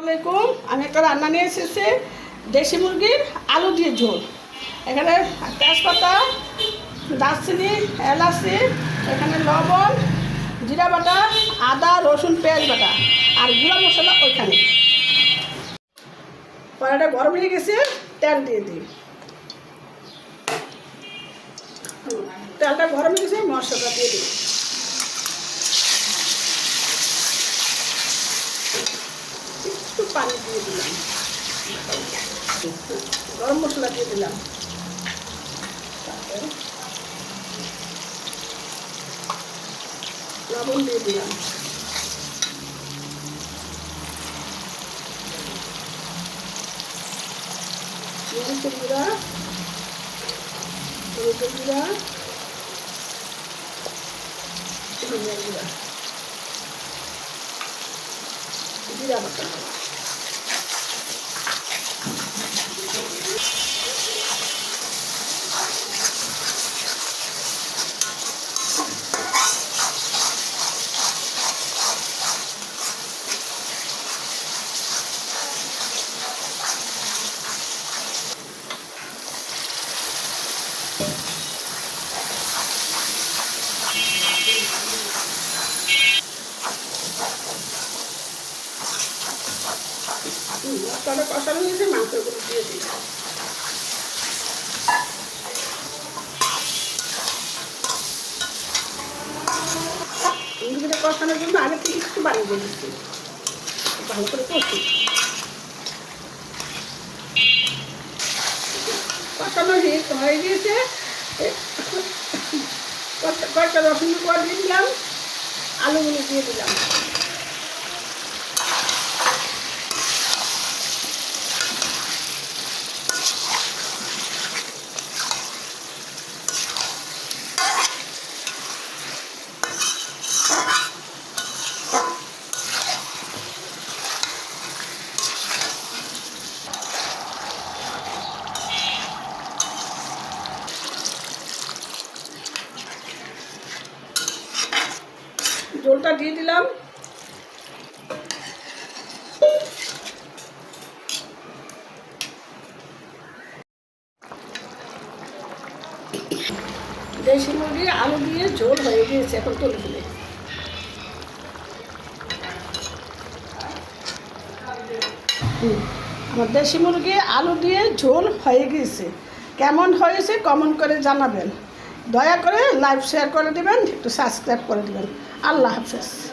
আসসালামাইকুম আমি একটা রান্না নিয়ে এসেছি, দেশি মুরগির আলু দিয়ে ঝোল। এখানে তেজপাতা, দারচিনি, এলাচি, এখানে লবণ, জিরা বাটা, আদা, রসুন, পেঁয়াজ বাটা আর গুঁড়া মশলা ওইখানে। কড়াইটা গরম হয়ে গেছে, তেল দিয়ে দিই। তেলটা গরম হয়ে গেছে, মশলাটা দিয়ে দিই একটু পানি দিয়ে দিলাম গরম মশলা দিয়ে দিলাম। তারপরে লবণ দিয়ে দিলাম। মরিচের গুঁড়া, হলুদের গুঁড়া, ধনিয়ার গুঁড়া, জিরা কষানো হয়েছে মাংসগুলো দিয়ে দিই। কষানোর জন্য আগে থেকে একটু ভালো করে কষি। কষানো হয়ে- গিয়েছে। কয়েকটা রসুন পর দিয়ে দিলাম। আলুগুলো দিয়ে দিলাম। জলটা দিয়ে দিলাম। দেশি মুরগি আলু দিয়ে ঝোল হয়ে গিয়েছে, এখন তুলে দিলে। আমার দেশি মুরগি আলু দিয়ে ঝোল হয়ে গিয়েছে। কেমন হয়েছে কমেন্ট করে জানাবেন। দয়া করে লাইভ শেয়ার করে দেবেন একটু সাবস্ক্রাইব করে দেবেন। আল্লাহ হাফেজ।